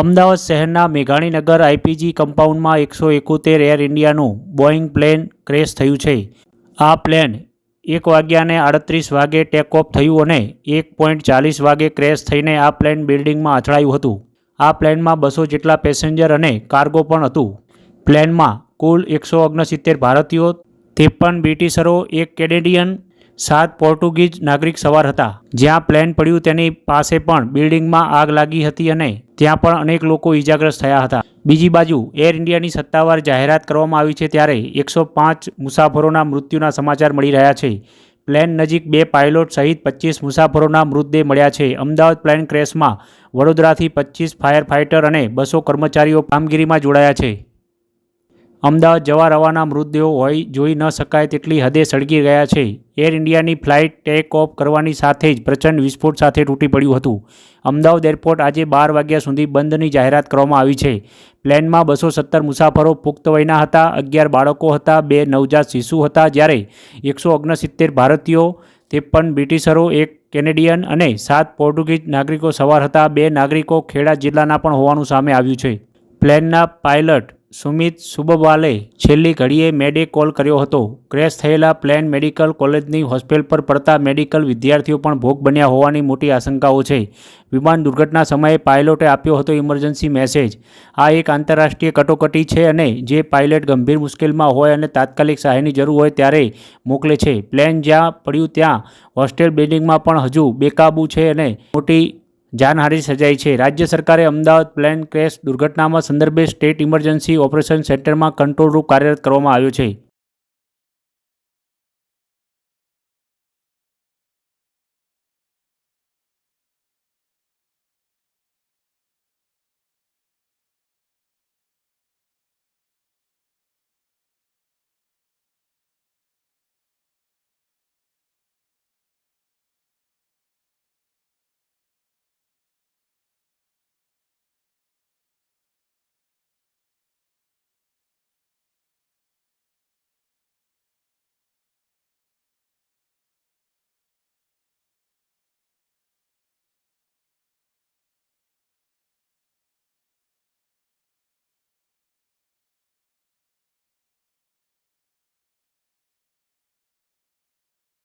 અમદાવાદ શહેરના મેઘાણીનગર આઈપીજી કમ્પાઉન્ડમાં એકસો એકોતેર એર ઇન્ડિયાનું બોઇંગ પ્લેન ક્રેશ થયું છે. આ પ્લેન એક વાગ્યાને આડત્રીસ વાગે ટેક ઓફ થયું અને એક પોઈન્ટ ચાલીસ વાગે ક્રેશ થઈને આ પ્લેન બિલ્ડિંગમાં અથડાયું હતું. આ પ્લેનમાં બસો જેટલા પેસેન્જર અને કાર્ગો પણ હતું. પ્લેનમાં કુલ એકસો ઓગણસિત્તેર ભારતીયો, ત્રેપન બ્રિટિશરો, એક કેનેડિયન સાત પોર્ટુગીઝ નાગરિક સવાર હતા. જ્યાં પ્લેન પડ્યું તેની પાસે પણ બિલ્ડિંગમાં આગ લાગી હતી અને ત્યાં પણ અનેક લોકો ઈજાગ્રસ્ત થયા હતા. બીજી બાજુ, એર ઇન્ડિયાની સત્તાવાર જાહેરાત કરવામાં આવી છે ત્યારે એકસો પાંચ મુસાફરોના મૃત્યુના સમાચાર મળી રહ્યા છે. પ્લેન નજીક બે પાયલોટ સહિત પચીસ મુસાફરોના મૃતદેહ મળ્યા છે. અમદાવાદ પ્લેન ક્રેશમાં વડોદરાથી પચીસ ફાયર ફાઇટર અને બસો કર્મચારીઓ કામગીરીમાં જોડાયા છે. અમદાવાદ જવા રવાના મૃતદેહો હોય જોઈ ન શકાય તેટલી હદે સળગી ગયા છે. એર ઇન્ડિયાની ફ્લાઇટ ટેક ઓફ કરવાની સાથે જ પ્રચંડ વિસ્ફોટ સાથે તૂટી પડ્યું હતું. અમદાવાદ એરપોર્ટ આજે બાર વાગ્યા સુધી બંધની જાહેરાત કરવામાં આવી છે. પ્લેનમાં બસો સત્તર મુસાફરો પુખ્ત વયના હતા, અગિયાર બાળકો હતા, બે નવજાત શિશુ હતા, જ્યારે એકસો ઓગણસિત્તેર ભારતીયો, ત્રેપન બ્રિટિશરો, એક કેનેડિયન અને સાત પોર્ટુગીઝ નાગરિકો સવાર હતા. બે નાગરિકો ખેડા જિલ્લાના પણ હોવાનું સામે આવ્યું છે. પ્લેનના પાયલટ સુમિત સુબવાલે છેલ્લી ઘડીએ મેડે કોલ કર્યો હતો. ક્રેશ થયેલા પ્લેન મેડિકલ કોલેજની હોસ્પિટલ પર પડતા મેડિકલ વિદ્યાર્થીઓ પણ ભોગ બન્યા હોવાની મોટી આશંકાઓ છે. વિમાન દુર્ઘટના સમયે પાયલોટે આપ્યો હતો ઇમરજન્સી મેસેજ. આ એક આંતરરાષ્ટ્રીય કટોકટી છે અને જે પાયલટ ગંભીર મુશ્કેલમાં હોય અને તાત્કાલિક સહાયની જરૂર હોય ત્યારે મોકલે છે. પ્લેન જ્યાં પડ્યું ત્યાં હોસ્ટેલ બિલ્ડિંગમાં પણ હજુ બેકાબુ છે અને મોટી જાનહાનિ સર્જાઈ છે. રાજ્ય સરકારે અમદાવાદ પ્લેન ક્રેશ દુર્ઘટનામાં સંદર્ભે સ્ટેટ ઇમરજન્સી ઓપરેશન સેન્ટરમાં કંટ્રોલ રૂમ કાર્યરત કરવામાં આવ્યો છે.